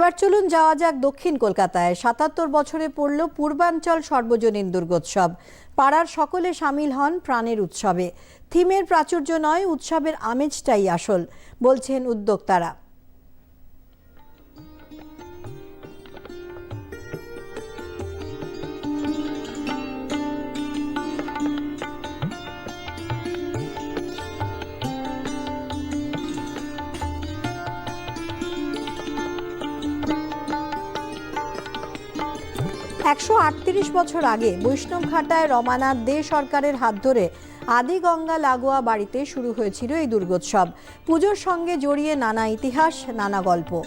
এবার চলুন যাওয়া যাক দক্ষিণ কলকাতায়। সাতাত্তর বছরে পড়ল পূর্বাঞ্চল সর্বজনীন দুর্গোৎসব। পাড়ার সকলে সামিল হন প্রাণের উৎসবে। থিমের প্রাচুর্য নয়, উৎসবের আমেজটাই আসল, বলছেন উদ্যোক্তারা। একশো আটত্রিশ বছর আগে বৈষ্ণবঘাটায় রমানা দে সরকারের হাত ধরে আদি গঙ্গা লাগোয়া বাড়িতে শুরু হয়েছিল এই দুর্গোৎসব। পুজোর সঙ্গে জড়িয়ে নানা ইতিহাস, নানা গল্প।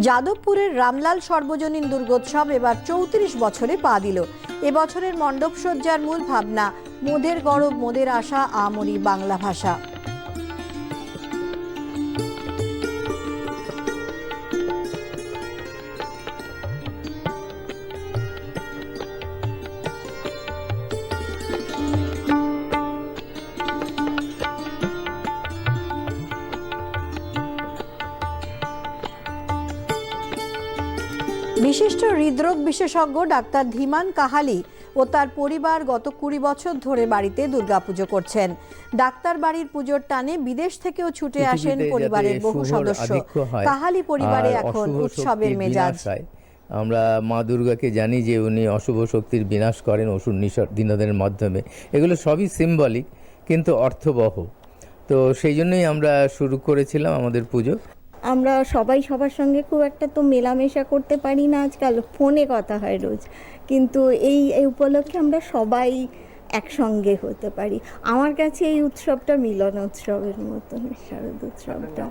যাদবপুরের রামলাল সর্বজনীন দুর্গোৎসব এবার চৌত্রিশ বছরে পা দিল। এবছরের মণ্ডপসজ্জার মূল ভাবনা, মোদের গরব, মোদের আশা, আমরি বাংলা ভাষা। বিশিষ্ট হৃদরোগ বিশেষজ্ঞ ডাক্তার ধীমান কাহালি ও তার পরিবার গত কুড়ি বছর ধরে বাড়িতে দুর্গাপুজো করছেন। ডাক্তার বাড়ির পুজোর টানে বিদেশ থেকেও ছুটে আসেন পরিবারের বহু সদস্য। কাহালি পরিবারে এখন উৎসবের মেজাজ। আমরা মা দুর্গাকে জানি যে উনি অশুভ শক্তির বিনাশ করেন অসুর দিনদের মাধ্যমে। এগুলো সবই সিম্বলিক কিন্তু অর্থবহ। তো সেই জন্যই আমরা শুরু করেছিলাম আমাদের পুজো। আমরা সবাই সবার সঙ্গে খুব একটা তো মেলামেশা করতে পারি না আজকাল, ফোনে কথা হয় রোজ। কিন্তু এই উপলক্ষে আমরা সবাই একসঙ্গে হতে পারি। আমার কাছে এই উৎসবটা মিলন উৎসবের মতন, শারদ উৎসবটা।